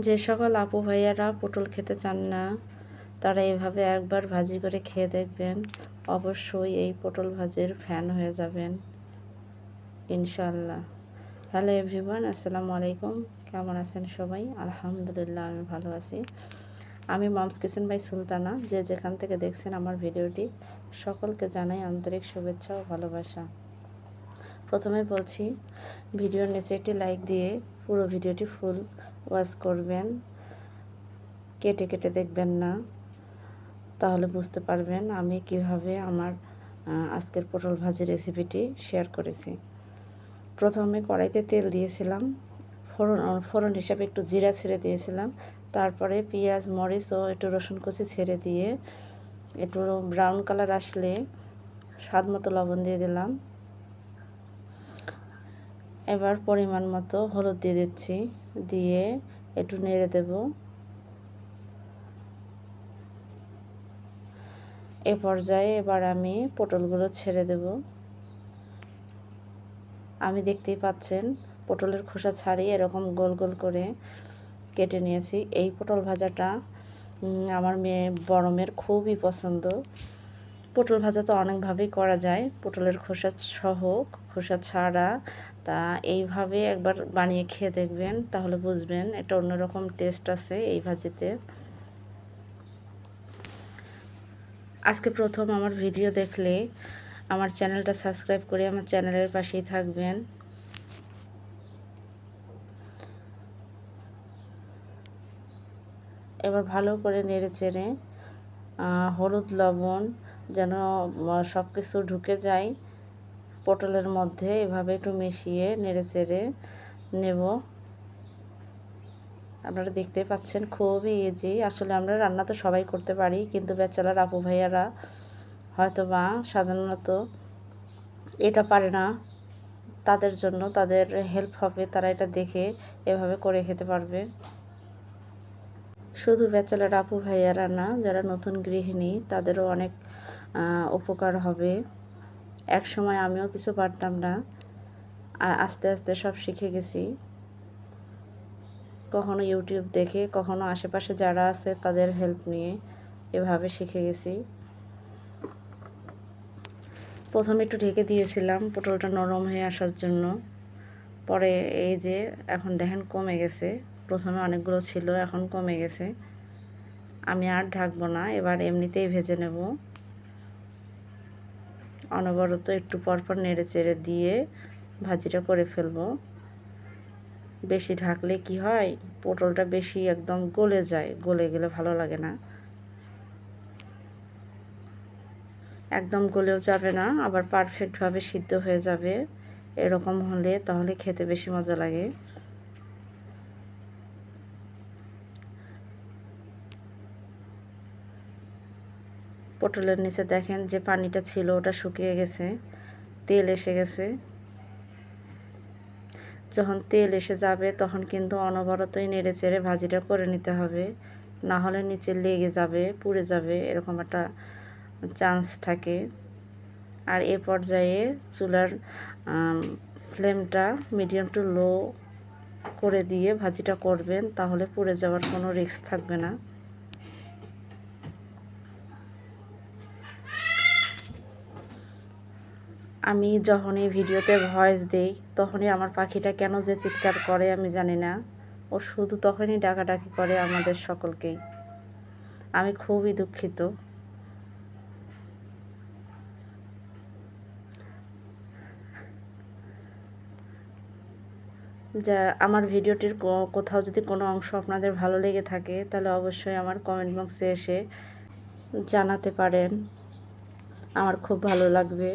যে সকল আপু ভাইয়ারা পটল খেতে চান না, তারা এভাবে একবার ভাজি করে খেয়ে দেখবেন, অবশ্যই এই পটল ভাজির ফ্যান হয়ে যাবেন ইনশাল্লাহ হ্যালো এভরিওয়ান আসসালামু আলাইকুম। কেমন আছেন সবাই? আলহামদুলিল্লাহ, আমি ভালো আছি। আমি মামস কিচেন বাই সুলতানা। যে যেখান থেকে দেখছেন আমার ভিডিওটি, সকলকে জানাই আন্তরিক শুভেচ্ছা ও ভালোবাসা। প্রথমে বলছি, ভিডিওর নিচে একটি লাইক দিয়ে পুরো ভিডিওটি ফুল ওয়াচ করবেন। কেটে কেটে দেখবেন না। তাহলে বুঝতে পারবেন আমি কীভাবে আমার আজকের পটল ভাজি রেসিপিটি শেয়ার করেছি। প্রথমে কড়াইতে তেল দিয়েছিলাম। ফোড়ন ফোড়ন হিসাবে একটু জিরা ছেড়ে দিয়েছিলাম। তারপরে পেঁয়াজ, মরিচ ও একটু রসুন কুচি ছেড়ে দিয়ে একটু ব্রাউন কালার আসলে স্বাদ মতো লবণ দিয়ে দিলাম। এবার পরিমাণ মতো হলুদ দিয়ে দিচ্ছি। দিয়ে একটু নেড়ে দেব। এ পর্যায়ে এবার আমি পটলগুলো ছেড়ে দেব। আমি দেখতেই পাচ্ছেন, পটলের খোসা ছাড়িয়ে এরকম গোল গোল করে কেটে নিয়েছি। এই পটল ভাজাটা আমার মেয়ে বড় খুবই পছন্দ। পটল ভাজা তো অনেকভাবেই করা যায়। পটলের খোসা সহ, খোসা ছাড়া। তা এইভাবে একবার বানিয়ে খেয়ে দেখবেন, তাহলে বুঝবেন এটা অন্যরকম টেস্ট আছে এই ভাজিতে। আজকে প্রথম আমার ভিডিও দেখলে আমার চ্যানেলটা সাবস্ক্রাইব করে আমার চ্যানেলের পাশেই থাকবেন। এবার ভালো করে নেড়ে চেড়ে হলুদ, লবণ যেন সব কিছু ঢুকে যায়। পটলের মধ্যে এভাবে একটু মিশিয়ে নেড়ে চেড়ে নেব। আপনারা দেখতে পাচ্ছেন, খুবই ইজি আসলে আমরা রান্না তো সবাই করতে পারি, কিন্তু বেচালার আপু ভাইয়ারা হয়তো বা সাধারণত এটা পারে না। তাদের জন্য তাদের হেল্প হবে, তারা এটা দেখে এভাবে করে খেতে পারবে। শুধু ব্যাচেলার আপু ভাইয়ারা না, যারা নতুন গৃহিণী, তাদেরও অনেক উপকার হবে। এক সময় আমিও কিছু পারতাম না। আস্তে আস্তে সব শিখে গেছি। কখনো ইউটিউব দেখে, কখনো আশেপাশে যারা আছে তাদের হেল্প নিয়ে এভাবে শিখে গেছি। প্রথমে একটু ঢেকে দিয়েছিলাম, পটলটা নরম হয়ে আসার জন্য। পরে এই যে এখন দেখেন কমে গেছে। প্রথমে অনেকগুলো ছিল, এখন কমে গেছে। আমি আর ঢাকবো না, এবার এমনিতেই ভেজে নেব। অনবরত একটু পরপর নেড়ে চেড়ে দিয়ে ভাজিটা করে ফেলব। বেশি ঢাকলে কি হয়? পটলটা বেশি একদম গলে যায়, গলে গেলে ভালো লাগে না। একদম গলেও যাবে না, আবার পারফেক্টভাবে সিদ্ধ হয়ে যাবে। এরকম হলে তাহলে খেতে বেশি মজা লাগে। পটলের নিচে দেখেন যে পানিটা ছিল, ওটা শুকিয়ে গেছে, তেল এসে গেছে। যখন তেল এসে যাবে, তখন কিন্তু অনবরতই নেড়ে চেড়ে ভাজিটা করে নিতে হবে। না হলে নিচে লেগে যাবে, পুড়ে যাবে, এরকম একটা চান্স থাকে। আর এ পর্যায়ে চুলার ফ্লেমটা মিডিয়াম টু লো করে দিয়ে ভাজিটা করবেন, তাহলে পুড়ে যাওয়ার কোনো রিস্ক থাকবে না। আমি যখনই ভিডিওতে ভয়েস দেই, তখনই আমার পাখিটা কেন যে চিৎকার করে আমি জানি না। ও শুধু তখনই ডাকাডাকি করে আমাদের সকলকেই। আমি খুবই দুঃখিত। যা, আমার ভিডিওটির কোথাও যদি কোনো অংশ আপনাদের ভালো লেগে থাকে, তাহলে অবশ্যই আমার কমেন্ট বক্সে এসে জানাতে পারেন। আমার খুব ভালো লাগবে।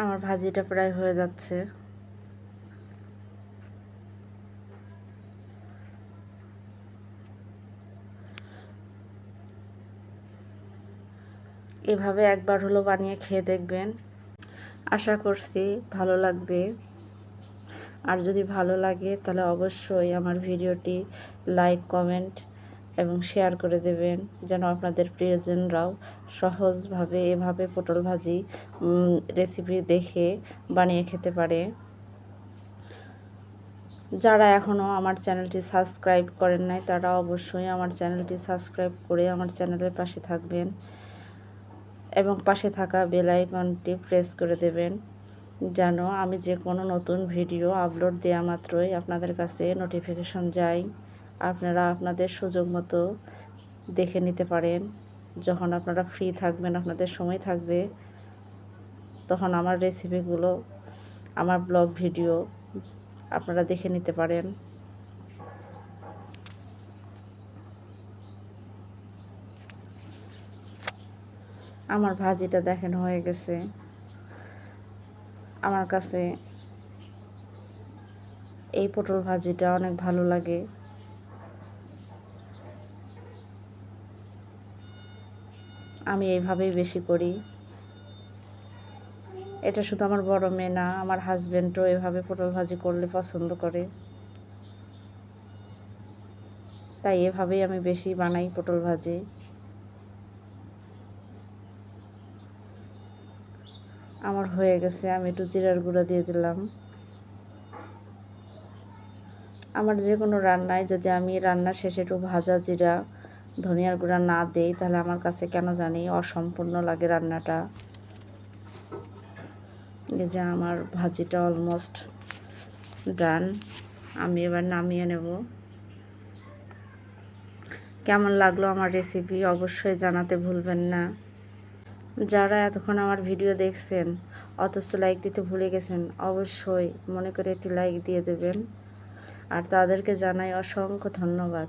আমার ভাজিটা প্রায় হয়ে যাচ্ছে। এভাবে একবার হলো বানিয়ে খেয়ে দেখবেন। আশা করছি ভালো লাগবে। আর যদি ভালো লাগে তাহলে অবশ্যই আমার ভিডিওটি লাইক, কমেন্ট এবং শেয়ার করে দেবেন যেন আপনাদের প্রিয়জনরাও সহজভাবে এভাবে পটল ভাজি রেসিপি দেখে বানিয়ে খেতে পারে। যারা এখনও আমার চ্যানেলটি সাবস্ক্রাইব করেন নাই, তারা অবশ্যই আমার চ্যানেলটি সাবস্ক্রাইব করে আমার চ্যানেলের পাশে থাকবেন এবং পাশে থাকা বেল আইকনটি প্রেস করে দেবেন যেন আমি যে কোনো নতুন ভিডিও আপলোড দেওয়া মাত্রই আপনাদের কাছে নোটিফিকেশন যায়। আপনারা আপনাদের সুযোগ মতো দেখে নিতে পারেন। যখন আপনারা ফ্রি থাকবেন, আপনাদের সময় থাকবে, তখন আমার রেসিপিগুলো আমার ব্লগ ভিডিও আপনারা দেখে নিতে পারেন। আমার ভাজিটা দেখেন হয়ে গেছে। আমার কাছে এই পটল ভাজিটা অনেক ভালো লাগে। আমি এইভাবেই বেশি করি। এটা শুধু আমার বড় মেয়ে না, আমার হাজব্যান্ডও এভাবে পটল ভাজি করলে পছন্দ করে। তাই এভাবেই আমি বেশি বানাই পটল ভাজি। আমার হয়ে গেছে, আমি একটু জিরার গুঁড়া দিয়ে দিলাম। আমার যে কোনো রান্নায় যদি আমি রান্না শেষে একটু ভাজা জিরা ধনিয়ার গুঁড়া না দেই, তাহলে আমার কাছে কেন জানি অসম্পূর্ণ লাগে রান্নাটা। এই যে আমার ভাজিটা অলমোস্ট ডান আমি এবার নামিয়ে নেব। কেমন লাগল আমার রেসিপি অবশ্যই জানাতে ভুলবেন না। যারা এতক্ষণ আমার ভিডিও দেখছেন, অথচ লাইক দিতে ভুলে গেছেন, অবশ্যই মনে করে একটি লাইক দিয়ে দেবেন। আর তাদেরকে জানাই অসংখ্য ধন্যবাদ।